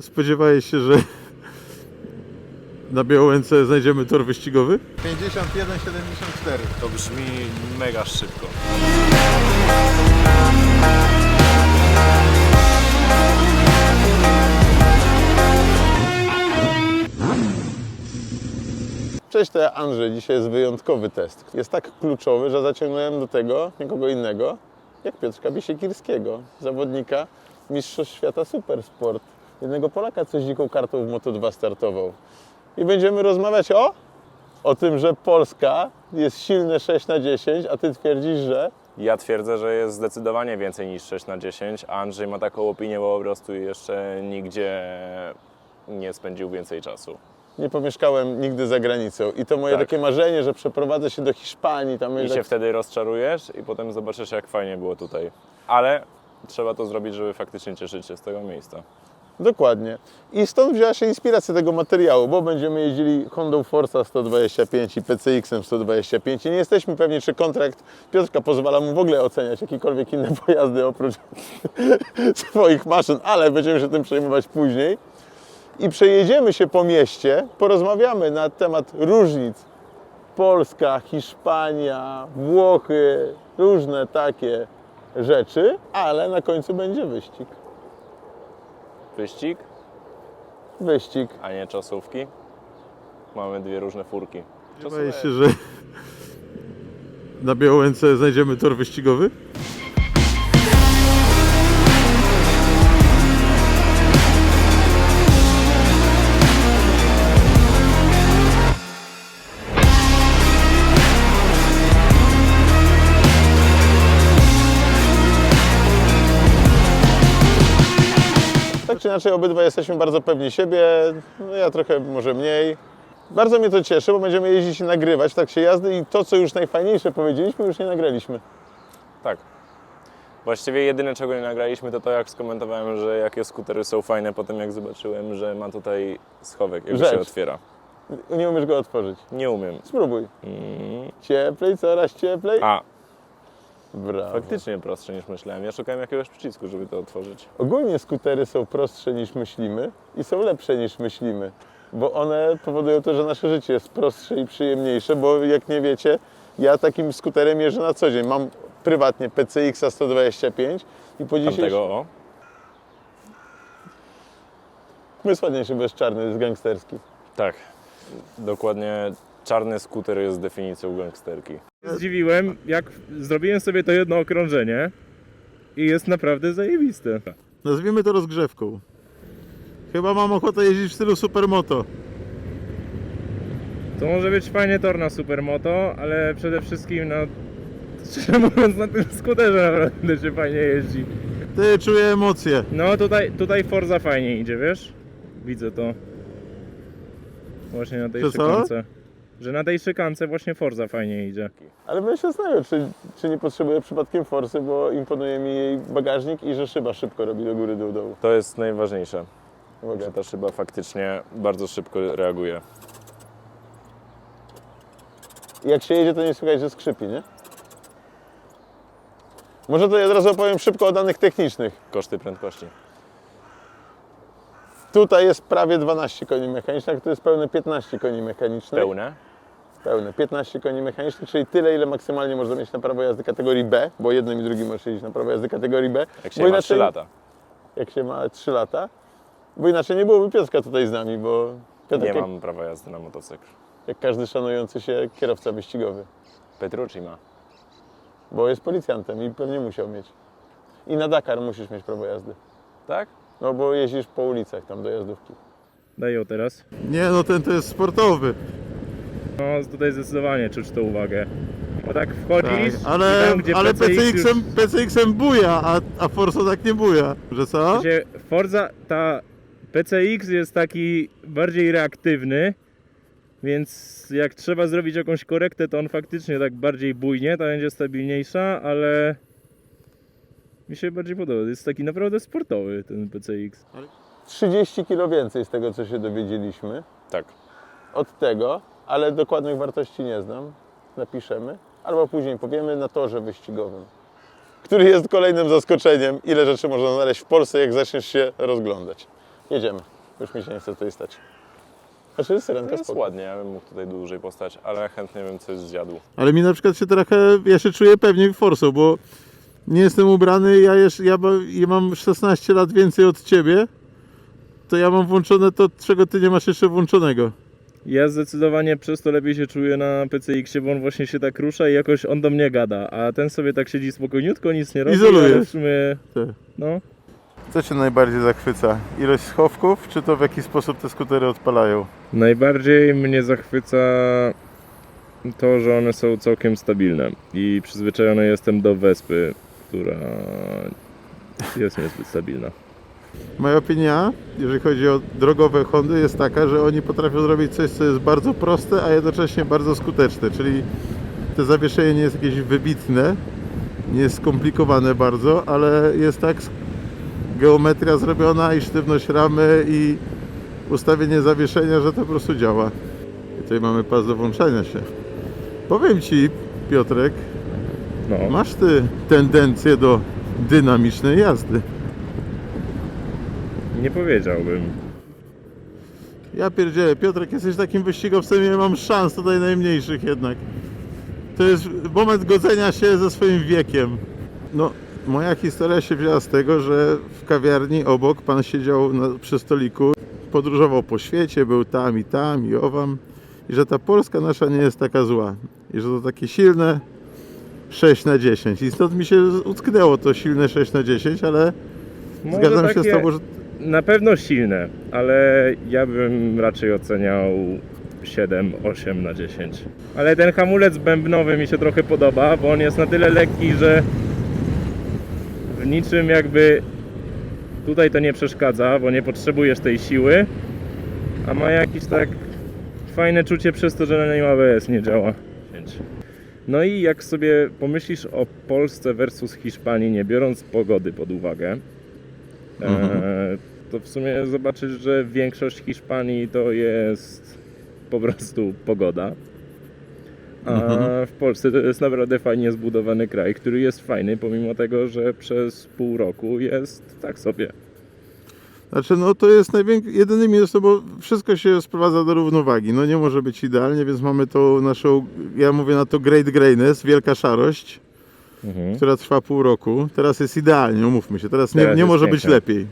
spodziewałeś się, że na Białęce znajdziemy tor wyścigowy? 51,74. To brzmi mega szybko. Cześć, to ja Andrzej. Dzisiaj jest wyjątkowy test. Jest tak kluczowy, że zaciągnąłem do tego nikogo innego, jak Piotrka Bisiekirskiego, zawodnika Mistrzostw Świata Supersport. Jednego Polaka, co z dziką kartą w Moto2 startował. I będziemy rozmawiać o? O tym, że Polska jest silne 6 na 10, a Ty twierdzisz, że? Ja twierdzę, że jest zdecydowanie więcej niż 6 na 10, a Andrzej ma taką opinię, bo po prostu jeszcze nigdzie nie spędził więcej czasu. Nie pomieszkałem nigdy za granicą. I to moje Tak. takie marzenie, że przeprowadzę się do Hiszpanii. Tam I się wtedy rozczarujesz i potem zobaczysz, jak fajnie było tutaj. Ale trzeba to zrobić, żeby faktycznie cieszyć się z tego miejsca. Dokładnie. I stąd wzięła się inspiracja tego materiału, bo będziemy jeździli Hondą Forza 125 i PCX-em 125 i nie jesteśmy pewni, czy kontrakt Piotrka pozwala mu w ogóle oceniać jakiekolwiek inne pojazdy oprócz swoich maszyn, ale będziemy się tym przejmować później. I przejedziemy się po mieście, porozmawiamy na temat różnic Polska, Hiszpania, Włochy, różne takie rzeczy, ale na końcu będzie wyścig. Wyścig, Wyścig. a nie czasówki. Mamy dwie różne furki. Spodziewałeś się, że na Białęce znajdziemy tor wyścigowy? Czy inaczej, obydwa jesteśmy bardzo pewni siebie. No ja trochę może mniej. Bardzo mnie to cieszy, bo będziemy jeździć i nagrywać w trakcie jazdy i to, co już najfajniejsze powiedzieliśmy, już nie nagraliśmy. Tak. Właściwie jedyne, czego nie nagraliśmy, to to, jak skomentowałem, że jakie skutery są fajne, potem jak zobaczyłem, że ma tutaj schowek, jak Rzecz. się otwiera. Nie umiesz go otworzyć. Nie umiem. Spróbuj. Mm. Cieplej, coraz cieplej. A, Brawo. faktycznie prostsze niż myślałem. Ja szukałem jakiegoś przycisku, żeby to otworzyć. Ogólnie skutery są prostsze niż myślimy i są lepsze niż myślimy, bo one powodują to, że nasze życie jest prostsze i przyjemniejsze, bo jak nie wiecie, ja takim skuterem jeżdżę na co dzień. Mam prywatnie PCX 125 i po dzisiejszym... Tamtego, o. Jest ładniejszy, bo jest czarny, jest gangsterski. Tak. Dokładnie czarny skuter jest definicją gangsterki. Zdziwiłem, jak zrobiłem sobie to jedno okrążenie i jest naprawdę zajebiste. Nazwijmy to rozgrzewką. Chyba mam ochotę jeździć w stylu supermoto. To może być fajny tor na supermoto, ale przede wszystkim, no, szczerze mówiąc, na tym skuterze naprawdę się fajnie jeździ. Ty czuję emocje. No tutaj, tutaj Forza fajnie idzie, wiesz? Widzę to. Właśnie na tej Że co? szykance. Że na tej szykance właśnie Forza fajnie idzie. Ale bym się zastanawiał, czy, czy nie potrzebuję przypadkiem forsy, bo imponuje mi jej bagażnik i że szyba szybko robi do góry, do dołu. To jest najważniejsze, Uwaga. że ta szyba faktycznie bardzo szybko reaguje. Jak się jedzie, to nie słychać, że skrzypi, nie? Może to ja od razu opowiem szybko o danych technicznych. Koszty prędkości. Tutaj jest prawie 12 koni mechanicznych, a tu jest pełne 15 koni mechanicznych. Pełne. Pełne 15 koni mechanicznych, czyli tyle, ile maksymalnie można mieć na prawo jazdy kategorii B, bo jednym i drugim możesz jeździć na prawo jazdy kategorii B. Jak się bo ma 3 lata. Jak się ma 3 lata. Bo inaczej nie byłoby Piotrka tutaj z nami, bo Piotrek, Nie jak, mam prawa jazdy na motocykl. jak każdy szanujący się kierowca wyścigowy, Petrucci ma. bo jest policjantem i pewnie musiał mieć. I na Dakar musisz mieć prawo jazdy. Tak? No bo jeździsz po ulicach tam do jazdówki. Daj ją teraz. Nie no, ten to jest sportowy. No tutaj zdecydowanie czuć tą uwagę. Bo tak wchodzisz Tak, ale i tam, gdzie ale PCX już- PCX-em, PCX-em buja, a, a Forza tak nie buja. Że co? Się Forza, ta PCX jest taki bardziej reaktywny, więc jak trzeba zrobić jakąś korektę, to on faktycznie tak bardziej bujnie, ta będzie stabilniejsza, ale mi się bardziej podoba. Jest taki naprawdę sportowy ten PCX. 30 kg więcej z tego, co się dowiedzieliśmy Tak. od tego, ale dokładnych wartości nie znam. Napiszemy. Albo później powiemy na torze wyścigowym, który jest kolejnym zaskoczeniem, ile rzeczy można znaleźć w Polsce, jak zaczniesz się rozglądać. Jedziemy. Już mi się nie chce tutaj stać. Znaczy, To syrenka jest spoko. ładnie, ja bym mógł tutaj dłużej postać, ale chętnie bym coś zjadł. Ale mi na przykład się trochę, ja się czuję pewniej forsą, bo nie jestem ubrany, ja, jeszcze, ja, ma- ja mam 16 lat więcej od ciebie, to ja mam włączone to, czego ty nie masz jeszcze włączonego. Ja zdecydowanie przez to lepiej się czuję na PCX-ie, bo on właśnie się tak rusza i jakoś on do mnie gada, a ten sobie tak siedzi spokojniutko, nic nie robi, Izoluje. ale w sumie, Tak. no, Co cię najbardziej zachwyca? Ilość schowków, czy to w jaki sposób te skutery odpalają? Najbardziej mnie zachwyca to, że one są całkiem stabilne i przyzwyczajony jestem do Wespy, która jest niezbyt stabilna. Moja opinia, jeżeli chodzi o drogowe Hondy, jest taka, że oni potrafią zrobić coś, co jest bardzo proste, a jednocześnie bardzo skuteczne. Czyli te zawieszenie nie jest jakieś wybitne, nie jest skomplikowane bardzo, ale jest tak geometria zrobiona i sztywność ramy i ustawienie zawieszenia, że to po prostu działa. I tutaj mamy pas do włączania się. Powiem Ci, Piotrek, No, masz Ty tendencję do dynamicznej jazdy. Nie powiedziałbym. Ja pierdzielę, Piotrek, jesteś takim wyścigowcem, nie mam szans tutaj najmniejszych jednak. To jest moment godzenia się ze swoim wiekiem. No, moja historia się wzięła z tego, że w kawiarni obok pan siedział na, przy stoliku, podróżował po świecie, był tam i tam i owam i że ta Polska nasza nie jest taka zła i że to takie silne 6 na 10 i stąd mi się utknęło to silne 6 na 10, ale Może zgadzam się z Tobą, że Na pewno silne, ale ja bym raczej oceniał 7, 8 na 10. Ale ten hamulec bębnowy mi się trochę podoba, bo on jest na tyle lekki, że w niczym jakby tutaj to nie przeszkadza, bo nie potrzebujesz tej siły, a ma jakiś tak fajne czucie przez to, że na nim ABS nie działa. No i jak sobie pomyślisz o Polsce versus Hiszpanii, nie biorąc pogody pod uwagę, E, to w sumie zobaczysz, że większość Hiszpanii to jest po prostu pogoda. A Mhm. w Polsce to jest naprawdę fajnie zbudowany kraj, który jest fajny, pomimo tego, że przez pół roku jest tak sobie. Znaczy, no to jest największy, jedyny minus, no bo wszystko się sprowadza do równowagi. No nie może być idealnie, więc mamy tą naszą, ja mówię na to great grayness, wielka szarość, Mhm. która trwa pół roku. Teraz jest idealnie, umówmy się, teraz nie, Teraz nie może być pięknie. lepiej.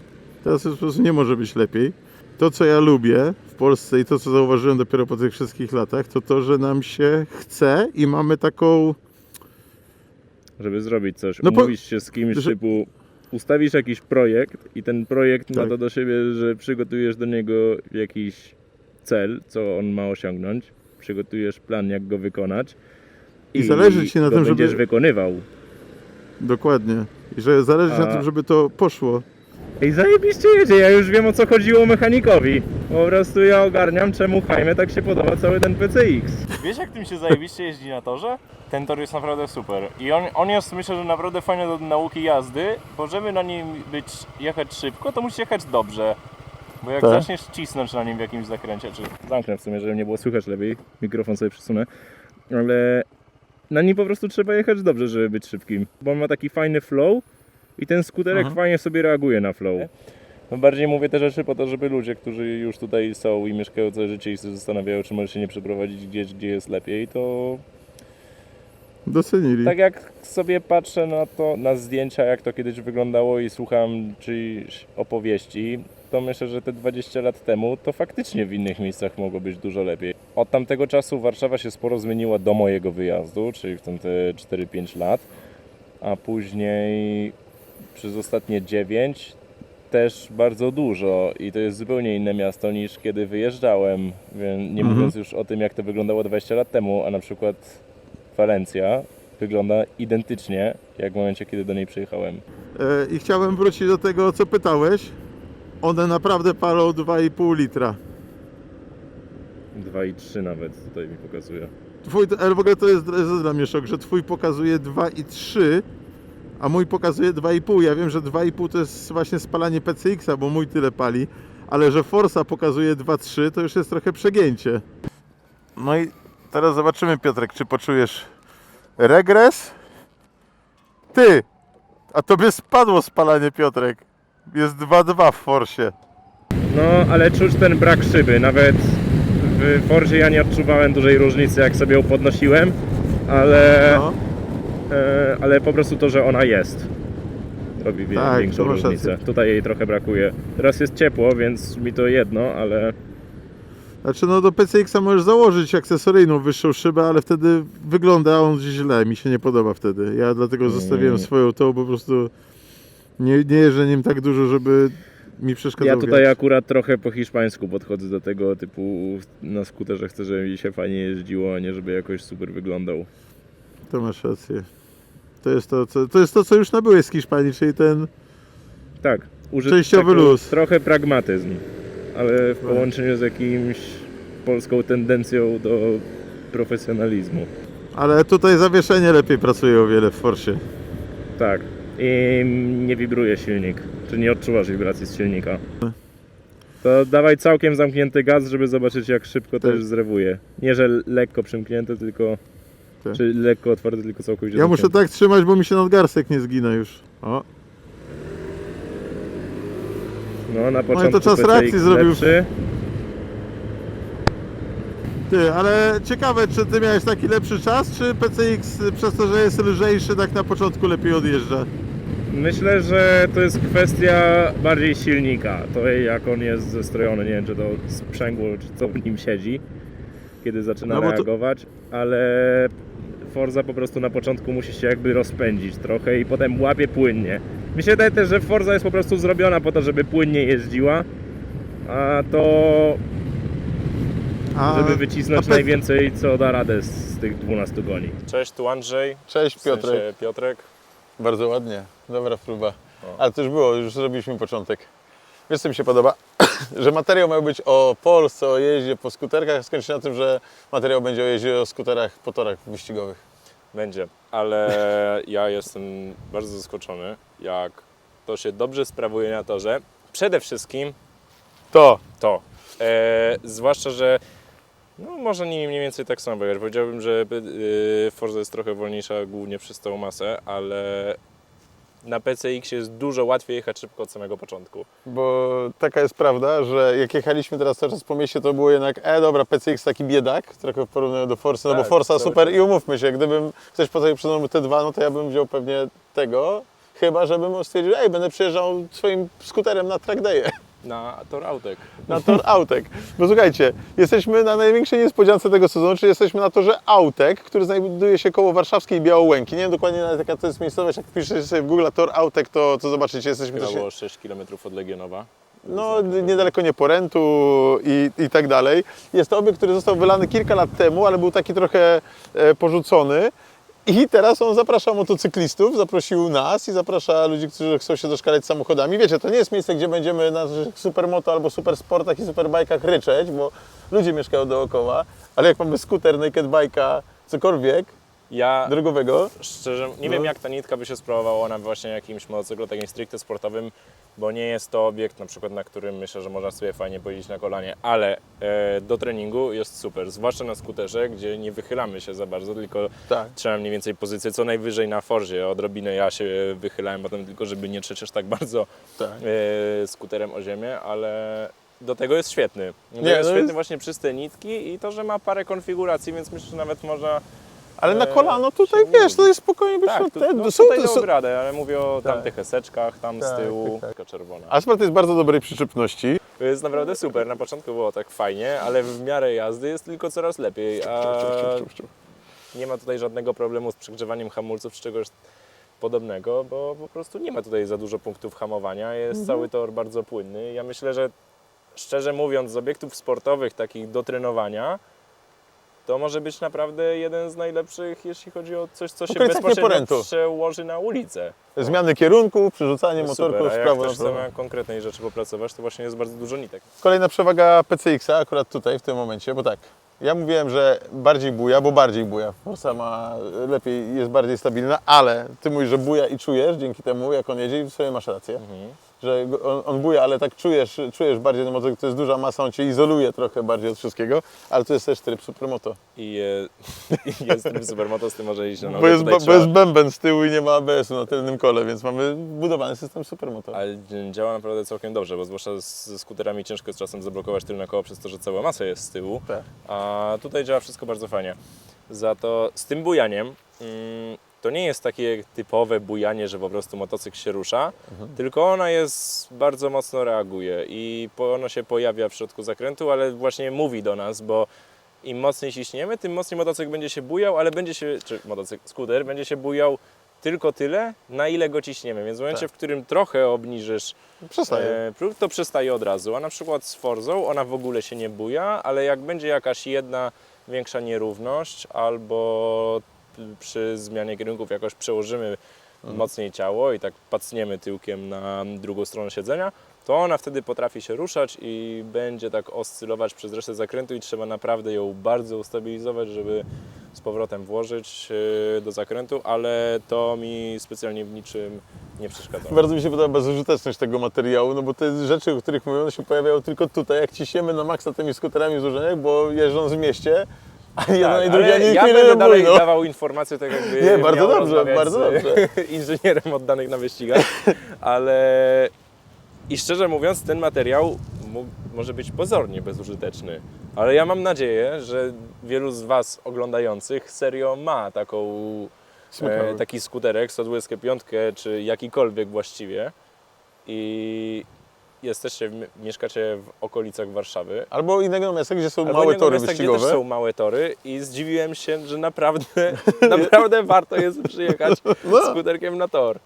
Teraz jest, po prostu nie może być lepiej. To, co ja lubię w Polsce i to, co zauważyłem dopiero po tych wszystkich latach, to to, że nam się chce i mamy taką Żeby zrobić coś, No po- umówić się z kimś że- typu ustawisz jakiś projekt i ten projekt ma Tak. to do siebie, że przygotujesz do niego jakiś cel, co on ma osiągnąć, przygotujesz plan, jak go wykonać I zależy ci na tym, żeby- będziesz wykonywał. Dokładnie. I że zależy na tym, żeby to poszło. Ej, zajebiście jedzie, ja już wiem o co chodziło mechanikowi. Po prostu ja ogarniam, czemu Jaime tak się podoba cały ten PCX. Wiesz jak tym się zajebiście jeździ na torze? Ten tor jest naprawdę super. I on, on jest myślę, że naprawdę fajny do nauki jazdy, bo żeby na nim być, jechać szybko, to musisz jechać dobrze. Bo jak Tak. zaczniesz cisnąć na nim w jakimś zakręcie, czy Zamknę w sumie, żeby nie było słychać lepiej, mikrofon sobie przesunę, ale na nim po prostu trzeba jechać dobrze, żeby być szybkim, bo on ma taki fajny flow i ten skuterek Mhm. fajnie sobie reaguje na flow. No bardziej mówię te rzeczy po to, żeby ludzie, którzy już tutaj są i mieszkają całe życie i się zastanawiają, czy może się nie przeprowadzić gdzieś, gdzie jest lepiej, to Docenili. Tak jak sobie patrzę na to, na zdjęcia, jak to kiedyś wyglądało i słucham czyjś opowieści, to myślę, że te 20 lat temu to faktycznie w innych miejscach mogło być dużo lepiej. Od tamtego czasu Warszawa się sporo zmieniła do mojego wyjazdu, czyli w tym te 4-5 lat, a później przez ostatnie 9 też bardzo dużo i to jest zupełnie inne miasto niż kiedy wyjeżdżałem, nie Mhm. mówiąc już o tym jak to wyglądało 20 lat temu, a na przykład Walencja wygląda identycznie jak w momencie, kiedy do niej przyjechałem. E, I chciałem wrócić do tego, o co pytałeś. One naprawdę palą 2,5 litra. 2,3 nawet tutaj mi pokazuje. Twój, ale w ogóle to jest, jest dla mnie szok, że twój pokazuje 2,3, a mój pokazuje 2,5. Ja wiem, że 2,5 to jest właśnie spalanie PCX-a, bo mój tyle pali, ale że Forsa pokazuje 2,3 to już jest trochę przegięcie. No i teraz zobaczymy, Piotrek, czy poczujesz regres? Ty! A tobie spadło spalanie, Piotrek. Jest 2,2 w Forsie. No, ale czuć ten brak szyby. Nawet w Forzie ja nie odczuwałem dużej różnicy, jak sobie ją podnosiłem, ale, No. e, ale po prostu to, że ona jest. Robi Tak, większą różnicę. rację. Tutaj jej trochę brakuje. Teraz jest ciepło, więc mi to jedno, ale Znaczy no do PCX-a możesz założyć akcesoryjną wyższą szybę, ale wtedy wygląda on źle, mi się nie podoba wtedy. Ja dlatego zostawiłem swoją tą, po prostu nie, nie jeżdżę nim tak dużo, żeby mi przeszkadzał ja tutaj wiatr. akurat trochę po hiszpańsku podchodzę do tego typu na skuterze chcę, żeby mi się fajnie jeździło, a nie żeby jakoś super wyglądał. To masz rację. To jest to, co, to jest to, co już nabyłeś z Hiszpanii, czyli ten... Tak, użyć Częściowy taki luz. Trochę pragmatyzm, ale w połączeniu z jakimś polską tendencją do profesjonalizmu. Ale tutaj zawieszenie lepiej pracuje o wiele w Forsie. Tak. I nie wibruje silnik, czy nie odczuwasz wibracji z silnika. To dawaj całkiem zamknięty gaz, żeby zobaczyć jak szybko to Tak. już zrewuje. Nie, że lekko przymknięty, tylko... Tak. Czy lekko otwarty, tylko całkowicie Ja muszę tak trzymać, bo mi się nadgarstek nie zgina już. O, No, na początku to czas reakcji zrobił. lepszy. ty, ale ciekawe, czy ty miałeś taki lepszy czas, czy PCX przez to, że jest lżejszy, tak na początku lepiej odjeżdża? Myślę, że to jest kwestia bardziej silnika. To jak on jest zestrojony, nie wiem czy to sprzęgło, czy co w nim siedzi, kiedy zaczyna No to- reagować, ale Forza po prostu na początku musi się jakby rozpędzić trochę i potem łapie płynnie. Mi się wydaje też, że Forza jest po prostu zrobiona po to, żeby płynnie jeździła, a to A, żeby wycisnąć najwięcej co da radę z, z tych 12 goni. Cześć, tu Andrzej. Cześć W sensie Piotrek. Bardzo ładnie, dobra próba. Ale to już było, już zrobiliśmy początek. Wiesz co mi się podoba? że materiał miał być o Polsce, o jeździe po skuterkach, a skończy się na tym, że materiał będzie o jeździe o skuterach po torach wyścigowych. Będzie, ale ja jestem bardzo zaskoczony, jak to się dobrze sprawuje na torze. Przede wszystkim To! to. E, zwłaszcza, że no, może nimi mniej więcej tak samo biegać. Powiedziałbym, że y, Forza jest trochę wolniejsza głównie przez tą masę, ale na PCX jest dużo łatwiej jechać szybko od samego początku. Bo taka jest prawda, że jak jechaliśmy teraz cały czas po mieście, to było jednak, e dobra, PCX taki biedak, trochę w porównaniu do Forcy, no bo Tak, Forza super i umówmy się, gdybym ktoś postawił przed mną T2, no to ja bym wziął pewnie tego, chyba żebym stwierdził, ej, będę przyjeżdżał swoim skuterem na track day'e. Na tor autek. na tor Autek. Bo słuchajcie, jesteśmy na największej niespodziance tego sezonu, czyli jesteśmy na torze Autek, który znajduje się koło warszawskiej Białołęki. Nie wiem dokładnie nawet jaka to jest miejscowość, jak wpiszecie sobie w Google tor Autek, to, to zobaczycie, jesteśmy Chyba było 6 km od Legionowa. no, niedaleko Nieporętu i, i tak dalej. Jest to obiekt, który został wylany kilka lat temu, ale był taki trochę e, porzucony. I teraz on zaprasza motocyklistów, zaprosił nas i zaprasza ludzi, którzy chcą się doszkalać samochodami. Wiecie, to nie jest miejsce, gdzie będziemy na naszych supermoto albo supersportach i superbajkach ryczeć, bo ludzie mieszkają dookoła, ale jak mamy skuter, naked bike'a, cokolwiek Ja drogowego, szczerze nie No. wiem, jak ta nitka by się sprawowała na właśnie jakimś motocyklu takim stricte sportowym, bo nie jest to obiekt, na przykład, na którym myślę, że można sobie fajnie pojeździć na kolanie, ale e, do treningu jest super, zwłaszcza na skuterze, gdzie nie wychylamy się za bardzo, tylko tak. trzeba mniej więcej pozycję co najwyżej na forzie. Odrobinę ja się wychylałem potem tylko, żeby nie aż tak bardzo Tak. e, skuterem o ziemię, ale do tego jest świetny. Do Nie, jest świetny jest- właśnie przez te nitki i to, że ma parę konfiguracji, więc myślę, że nawet można Ale na E, kolano tutaj, wiesz, jest spokojnie być tak, tu, te, no, są, tutaj są, dałby radę, ale mówię o Tak. tamtych eseczkach, tam z Tak, tyłu, tak, taka czerwona. Asfalt jest bardzo dobrej przyczepności. To jest naprawdę super, na początku było tak fajnie, ale w miarę jazdy jest tylko coraz lepiej, a nie ma tutaj żadnego problemu z przegrzewaniem hamulców czy czegoś podobnego, bo po prostu nie ma tutaj za dużo punktów hamowania, jest Mhm. cały tor bardzo płynny. Ja myślę, że szczerze mówiąc z obiektów sportowych takich do trenowania, to może być naprawdę jeden z najlepszych, jeśli chodzi o coś, co się okolicach bezpośrednio przełoży na ulicę. Zmiany kierunku, przerzucanie No super, w a jak prawo ktoś na prawo. chce na konkretnej rzeczy popracować, to właśnie jest bardzo dużo nitek. Kolejna przewaga PCX-a akurat tutaj w tym momencie, bo tak, ja mówiłem, że bardziej buja, bo bardziej buja. Forsa ma lepiej, jest bardziej stabilna, ale ty mówisz, że buja i czujesz dzięki temu, jak on jedzie i w sumie masz rację, że on, on buja, ale tak czujesz, czujesz bardziej, no bo to, to jest duża masa, on cię izoluje trochę bardziej od wszystkiego, ale to jest też tryb supermoto. I e, jest tryb supermoto, z tym może iść na nogę. Bo jest, Tutaj bo trzeba- jest bęben z tyłu i nie ma ABS-u na tylnym kole, więc mamy budowany system supermoto. Ale działa naprawdę całkiem dobrze, bo zwłaszcza ze skuterami ciężko jest czasem zablokować tylne koło przez to, że cała masa jest z tyłu. Tak. A tutaj działa wszystko bardzo fajnie. Za to z tym bujaniem mm, to nie jest takie typowe bujanie, że po prostu motocykl się rusza, tylko ona jest bardzo mocno reaguje i ono się pojawia w środku zakrętu, ale właśnie mówi do nas, bo im mocniej ciśniemy, tym mocniej motocykl będzie się bujał, ale będzie się, czy motocykl, skuter będzie się bujał tylko tyle, na ile go ciśniemy. Więc w momencie, Tak. w którym trochę obniżysz Przestaje. e, próg, to przestaje od razu. A na przykład z Forzą ona w ogóle się nie buja, ale jak będzie jakaś jedna większa nierówność albo przy zmianie kierunków jakoś przełożymy mocniej ciało i tak pacniemy tyłkiem na drugą stronę siedzenia, to ona wtedy potrafi się ruszać i będzie tak oscylować przez resztę zakrętu i trzeba naprawdę ją bardzo ustabilizować, żeby z powrotem włożyć e, do zakrętu, ale to mi specjalnie w niczym nie przeszkadza. Bardzo mi się podoba bezużyteczność tego materiału, no bo te rzeczy, o których mówią, one się pojawiają tylko tutaj, jak ciśniemy na maksa tymi skuterami w złożeniach, bo jeżdżąc w mieście, a jedna Tak, i druga nie ja będę dalej bój, no. dawał informacje tak jakby Nie, bardzo dobrze, bardzo dobrze. inżynierem oddanych na wyścigach, ale i szczerze mówiąc ten materiał mógł, może być pozornie bezużyteczny, ale ja mam nadzieję, że wielu z Was oglądających serio ma taką, e, taki skuterek, 125 czy jakikolwiek właściwie i jesteście, mieszkacie w okolicach Warszawy, Albo innego miasta, gdzie są Albo małe tory miasta, wyścigowe. Gdzie też są małe tory i zdziwiłem się, że naprawdę, naprawdę warto jest przyjechać No. skuterkiem na tor.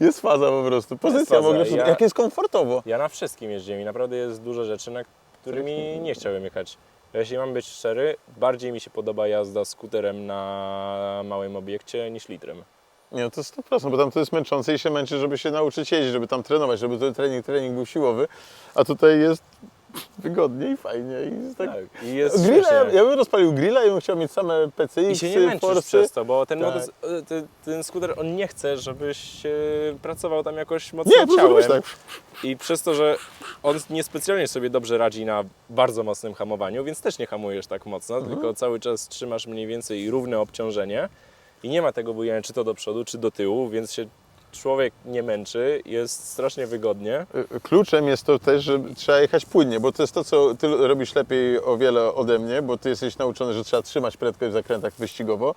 Jest faza po prostu. Pozycja w ogóle, Ja- jak jest komfortowo. Ja na wszystkim jeździłem i naprawdę jest dużo rzeczy, na którymi nie chciałem jechać. Jeśli mam być szczery, bardziej mi się podoba jazda skuterem na małym obiekcie niż litrem. Nie, no to 100%, bo tam to jest męczące i się męczy, żeby się nauczyć jeździć, żeby tam trenować, żeby ten trening, trening był siłowy, a tutaj jest wygodnie i fajnie. I tak... Tak, i jest Grilla, ja, śmiesznie. ja bym rozpalił grilla i bym chciał mieć same PCX, I się nie męczysz Forsy. przez to, bo ten, Tak. ten, ten skuter, on nie chce, żebyś pracował tam jakoś mocno Nie, ciałem. tak. I przez to, że on niespecjalnie sobie dobrze radzi na bardzo mocnym hamowaniu, więc też nie hamujesz tak mocno, Mhm. tylko cały czas trzymasz mniej więcej równe obciążenie i nie ma tego bujania czy to do przodu, czy do tyłu, więc się człowiek nie męczy, jest strasznie wygodnie. Y, Kluczem jest to też, że trzeba jechać płynnie, bo to jest to, co ty robisz lepiej o wiele ode mnie, bo ty jesteś nauczony, że trzeba trzymać prędkość w zakrętach wyścigowo,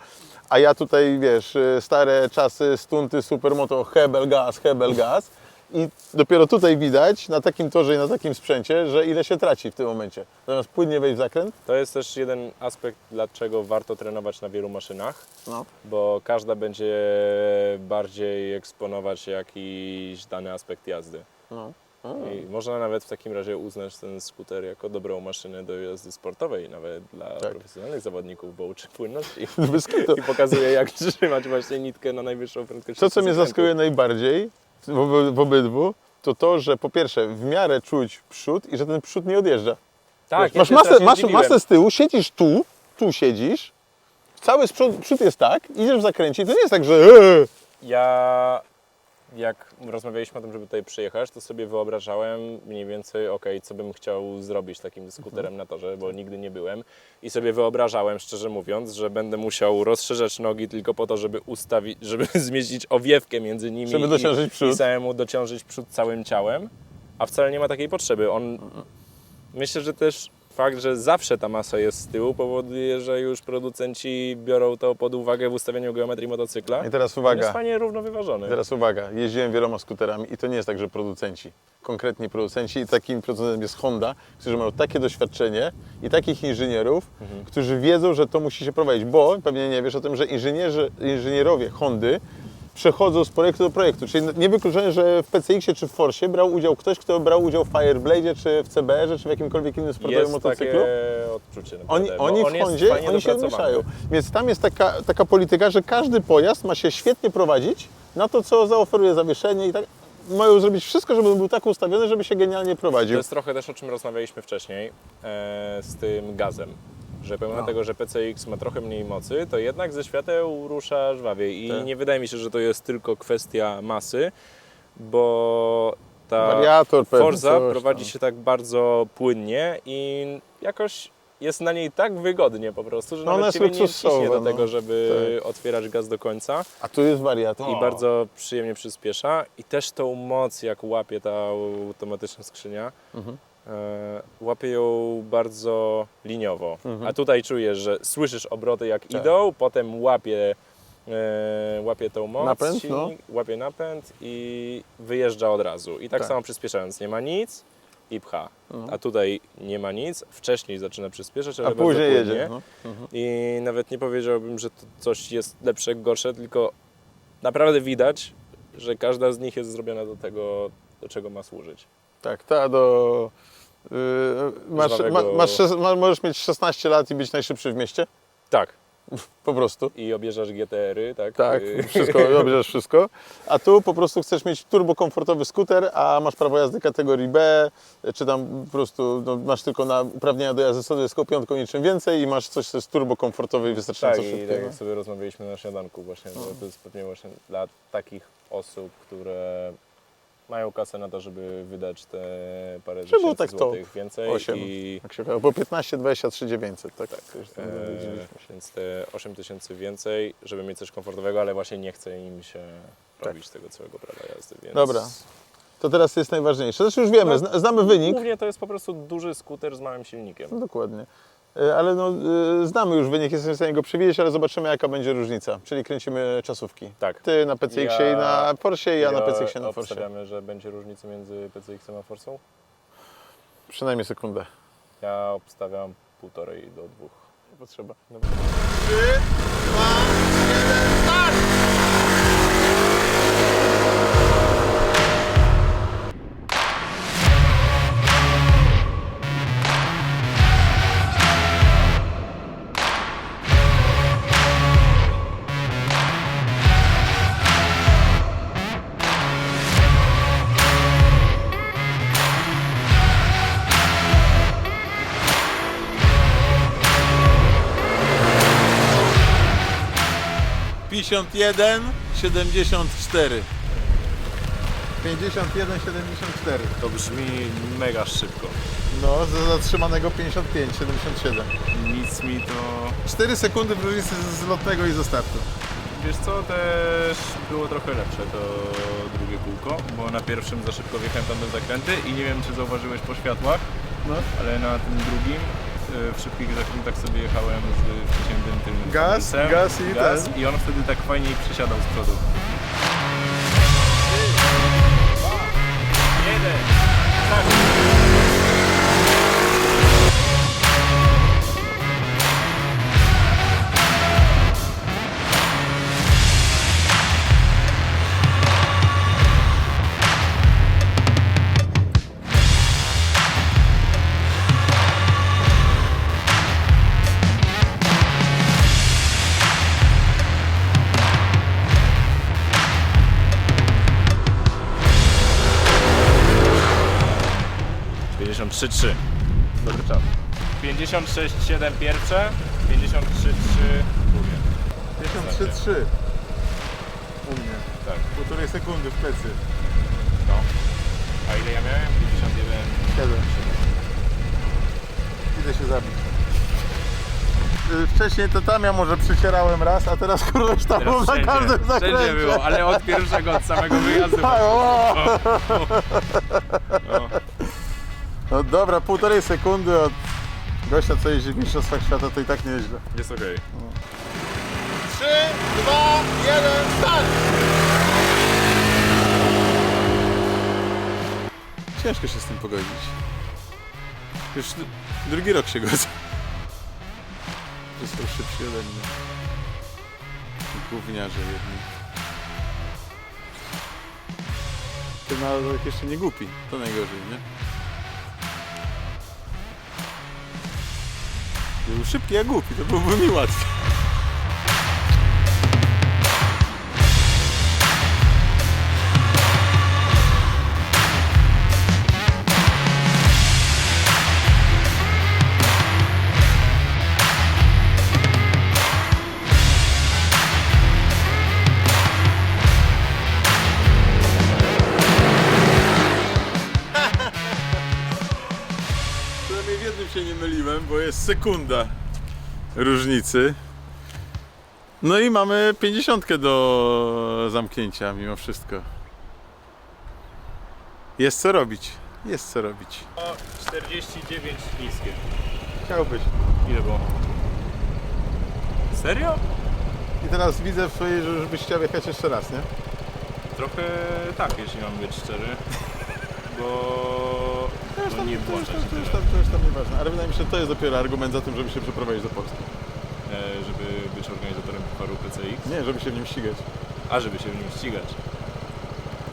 a ja tutaj, wiesz, y, stare czasy, stunty, supermoto, hebel, gaz, hebel, gaz i dopiero tutaj widać, na takim torze i na takim sprzęcie, że ile się traci w tym momencie. Zamiast płynnie wejść w zakręt, To jest też jeden aspekt, dlaczego warto trenować na wielu maszynach, no. bo każda będzie bardziej eksponować jakiś dany aspekt jazdy. no. I można nawet w takim razie uznać ten skuter jako dobrą maszynę do jazdy sportowej, nawet dla Tak. profesjonalnych zawodników, bo uczy płynności kitu. i pokazuje jak trzymać właśnie nitkę na najwyższą prędkość. To, co mnie zaskakuje najbardziej w, w obydwu, to to, że po pierwsze w miarę czuć przód i że ten przód nie odjeżdża. Tak, Wiesz, ja masz, masę, masz masę z tyłu, siedzisz tu, tu siedzisz, cały przód, przód jest tak, idziesz w zakręcie i to nie jest tak, że eee, Ja jak rozmawialiśmy o tym, żeby tutaj przyjechać, to sobie wyobrażałem mniej więcej, ok, co bym chciał zrobić takim skuterem na torze, bo nigdy nie byłem. I sobie wyobrażałem, szczerze mówiąc, że będę musiał rozszerzać nogi tylko po to, żeby ustawić, żeby zmieścić owiewkę między nimi Żeby i, dociążyć przód. i samemu dociążyć przód całym ciałem. A wcale nie ma takiej potrzeby. On, myślę, że też fakt, że zawsze ta masa jest z tyłu powoduje, że już producenci biorą to pod uwagę w ustawieniu geometrii motocykla. I teraz On jest uwaga, fajnie równo wyważony. teraz uwaga, jeździłem wieloma skuterami i to nie jest tak, że producenci, konkretni producenci i takim producentem jest Honda, którzy mają takie doświadczenie i takich inżynierów, Mhm. którzy wiedzą, że to musi się prowadzić, bo pewnie nie wiesz o tym, że inżynierzy, inżynierowie Hondy przechodzą z projektu do projektu, czyli niewykluczone, że w PCX-ie czy w Forsie brał udział ktoś, kto brał udział w Fireblade'zie, czy w CBR-ze, czy w jakimkolwiek innym sportowym jest motocyklu. takie odczucie Oni, oni on w Hondzie, oni się mieszają. Więc tam jest taka, taka polityka, że każdy pojazd ma się świetnie prowadzić na to, co zaoferuje zawieszenie i tak. Mają zrobić wszystko, żeby był tak ustawiony, żeby się genialnie To prowadził. jest trochę też o czym rozmawialiśmy wcześniej e, z tym gazem. Że pomimo No. tego, że PCX ma trochę mniej mocy, to jednak ze świateł rusza żwawiej. I Tak. nie wydaje mi się, że to jest tylko kwestia masy, bo ta Wariator Forza prowadzi się tak bardzo płynnie i jakoś jest na niej tak wygodnie po prostu, że No nawet ciebie nie ciśnie do no. tego, żeby otwierać gaz do końca A tu jest wariator. i bardzo przyjemnie przyspiesza i też tą moc jak łapie ta automatyczna skrzynia Mhm. E, łapie ją bardzo liniowo, Mhm. a tutaj czujesz, że słyszysz obroty jak Tak. idą, potem łapie e, łapie tą moc, Napęd, no. silnik, łapie napęd i wyjeżdża od razu. I tak, Tak. samo przyspieszając, nie ma nic i pcha. No. A tutaj nie ma nic, wcześniej zaczyna przyspieszać, ale A później jedzie. No. Mhm. I nawet nie powiedziałbym, że to coś jest lepsze, gorsze, tylko naprawdę widać, że każda z nich jest zrobiona do tego, do czego ma służyć. Tak, ta do... Yy, masz, masz, szes- ma, możesz mieć 16 lat i być najszybszy w mieście? Tak. Po prostu. I objeżdżasz GTR-y, tak? Tak, Y, wszystko, robisz wszystko. A tu po prostu chcesz mieć turbo komfortowy skuter, a masz prawo jazdy kategorii B, czy tam po prostu no, masz tylko na uprawnienia do jazdy z piątką niczym więcej i masz coś, co jest turbo komfortowe i wystarczająco Tak, i szybkie. tak jak sobie rozmawialiśmy na śniadanku właśnie, to jest pewnie właśnie dla takich osób, które mają kasę na to, żeby wydać te parę było tysięcy tak to złotych więcej osiem. i Jak się bo 15, 23, 900, tak? Tak, e, więc te 8 tysięcy więcej, żeby mieć coś komfortowego, ale właśnie nie chce im się robić tego całego prawa jazdy, więc... Tak. Dobra. To teraz jest najważniejsze. Zresztą już wiemy, No, zna, znamy wynik. Głównie to jest po prostu duży skuter z małym silnikiem. No, dokładnie. E, Ale no, e, znamy już wynik, jesteśmy w stanie go przewidzieć, ale zobaczymy jaka będzie różnica. Czyli kręcimy czasówki. Tak. Ty na PCX-ie Ja- i na Porsche, ja na PCX-ie na Forsie. Obstawiamy, że będzie różnica między PCX-em a Forsą? Przynajmniej sekundę. Ja obstawiam półtorej do dwóch. Potrzeba. Dobra. Pięćdziesiąt jeden, siedemdziesiąt cztery. 51, 74. To brzmi mega szybko. No, za zatrzymanego 55, 77. Nic mi to... 4 sekundy w różnicy z lotnego i ze startu. Wiesz co, też było trochę lepsze to drugie kółko, bo na pierwszym za szybko wjechałem tam do zakręty i nie wiem czy zauważyłeś po światłach, No. ale na tym drugim w szybkich zakrętach sobie jechałem z przyciętym tylnym Gaz, hamulcem. gaz i gaz ten. i on wtedy tak fajniej przysiadał z przodu. Pięćdziesiąt trzy trzy. Dobry czas. 56,7 pierwsze, 53,3 drugie. 53, 3. U mnie. Tak. Półtorej sekundy w plecy. No. A ile ja miałem? 51. 7. Idę się zabić. Y, Wcześniej to tam ja może przycierałem raz, a teraz tam Teraz na każdym wszędzie zakręcie. było, ale od pierwszego, od samego wyjazdu. Tak, o! No. No dobra, półtorej sekundy od gościa, co jeździ w Mistrzostwach Świata, to i tak nieźle. Jest okej. 3, 2, 1, start! Ciężko się z tym pogodzić. Już drugi rok się godzę. Że są szybsi ode mnie. Gówniarze jedni. Ten nawet jeszcze nie głupi. To najgorzej, nie? Był szybki jak głupi, to byłby mi łatwiej. Bo jest sekunda różnicy. No i mamy 50 do zamknięcia mimo wszystko. Jest co robić. Jest co robić. O 49 niskie. Chciałbyś. Ile było? Serio? I teraz widzę w swojej, że już byś chciał jechać jeszcze raz, nie? Trochę tak, jeśli mam być szczery. Bo To już no tam, nie to już, tam, to już, tam, to już tam nieważne. Ale wydaje mi się, że to jest dopiero argument za tym, żeby się przeprowadzić do Polski. e, żeby być organizatorem Pucharu PCX. Nie, żeby się w nim ścigać. A żeby się w nim ścigać.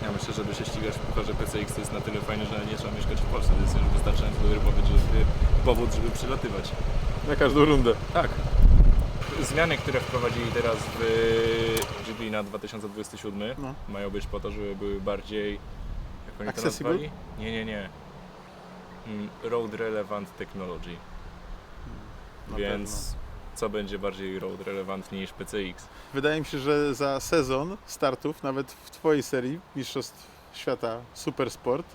Ja myślę, żeby się ścigać w Pucharze PCX to jest na tyle fajne, że nie trzeba mieszkać w Polsce. To jest już wystarczający dobry powód, żeby, powód, żeby przylatywać. Na każdą rundę. Tak. Zmiany, które wprowadzili teraz w GP na 2027 No. mają być po to, żeby były bardziej jak oni to Accessible? nazwali? Nie, nie, nie. Mm, Road Relevant Technology. Na Więc co będzie bardziej road relevant niż PCX? Wydaje mi się, że za sezon startów, nawet w Twojej serii Mistrzostw Świata Super Sport,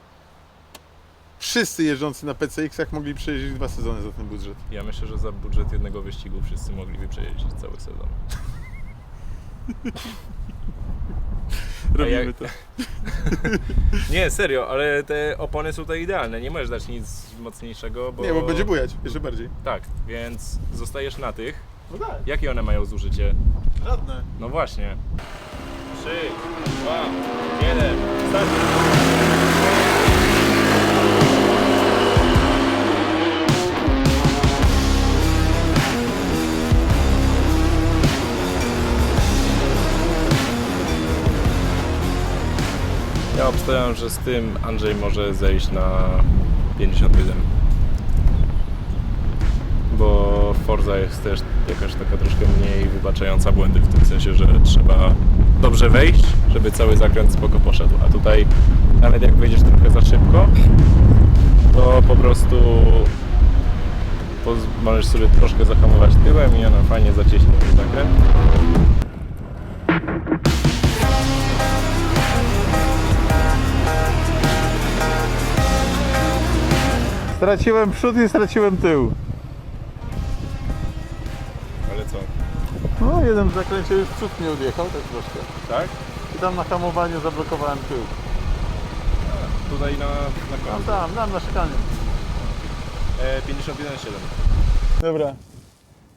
wszyscy jeżdżący na PCX-ach mogli przejeździć dwa sezony za ten budżet. Ja myślę, że za budżet jednego wyścigu wszyscy mogliby przejeździć cały sezon. Robimy jak- to. Nie, serio, ale te opony są tutaj idealne. Nie możesz dać nic mocniejszego, bo... Nie, bo będzie bujać, jeszcze bardziej. Tak, więc zostajesz na tych. No tak, Jakie one mają zużycie? żadne. No właśnie. 3, 2, 1, start! Obstawiam, że z tym Andrzej może zejść na 51. Bo Forza jest też jakaś taka troszkę mniej wybaczająca błędy, w tym sensie, że trzeba dobrze wejść, żeby cały zakręt spoko poszedł. A tutaj nawet jak wejdziesz trochę za szybko, to po prostu możesz sobie troszkę zahamować tyłem i ona fajnie zacieśni ten zakręt. Straciłem przód i straciłem tył. Ale co? No, jeden w zakręcie już przód nie odjechał, tak troszkę. Tak? I tam na hamowaniu zablokowałem tył. Tutaj na, na Tam, końcu. tam, tam na szkanie. E, 51,7. Dobra.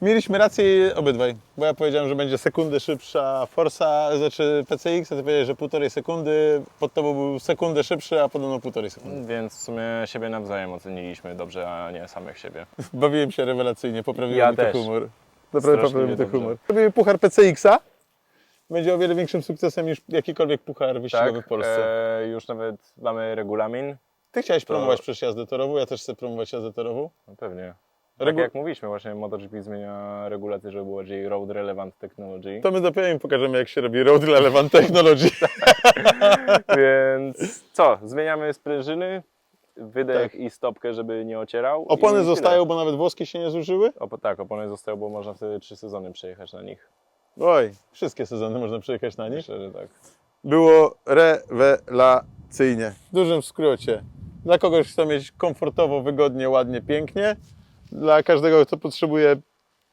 Mieliśmy rację obydwaj, bo ja powiedziałem, że będzie sekundę szybsza Forsa, znaczy PCX, a ty powiedziałeś, że półtorej sekundy, pod tobą był sekundę szybszy, a podobno półtorej sekundy. Więc w sumie siebie nawzajem oceniliśmy dobrze, a nie samych siebie. Bawiłem się rewelacyjnie, poprawiłem Ja mi to też. humor. Naprawdę poprawiłem mi to dobrze. humor. Robimy puchar PCX-a, będzie o wiele większym sukcesem niż jakikolwiek puchar wyścigowy Tak, w Polsce. e, już nawet mamy regulamin. Ty chciałeś to- promować przecież jazdę torową, ja też chcę promować jazdę torową. No pewnie. Tak Regu- jak mówiliśmy, właśnie MotoGP zmienia regulacje, żeby było bardziej road relevant technology. To my dopiero im pokażemy, jak się robi Road Relevant Technology. Więc co, zmieniamy sprężyny, wydech Tak. i stopkę, żeby nie ocierał. Opony i tyle. zostają, bo nawet włoskie się nie zużyły. Op- tak, opony zostają, bo można wtedy trzy sezony przejechać na nich. Oj, wszystkie sezony można przejechać na nich. Myślę, że tak. Było rewelacyjnie. W dużym skrócie. Dla kogoś chce mieć komfortowo, wygodnie, ładnie, pięknie. Dla każdego, kto potrzebuje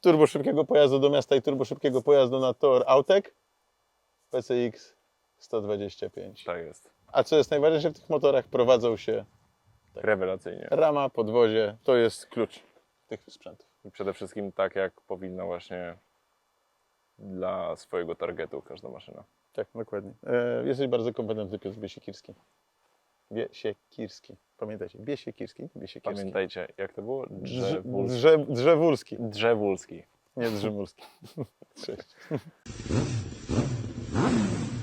turbo szybkiego pojazdu do miasta i turbo szybkiego pojazdu na tor Autek, PCX 125. Tak jest. A co jest najważniejsze w tych motorach? Prowadzą się Rewelacyjnie. rama, podwozie. To jest klucz tych sprzętów. I przede wszystkim tak, jak powinna właśnie dla swojego targetu każda maszyna. Tak, dokładnie. E, jesteś bardzo kompetentny, Piotr Biesiekirski. Biesiekirski. Pamiętajcie, Biesiekirski, Biesiekirski. Pamiętajcie, jak to było? Drze, Drzewulski. drze, drzewulski, Drzewulski. nie Drzymulski. Cześć.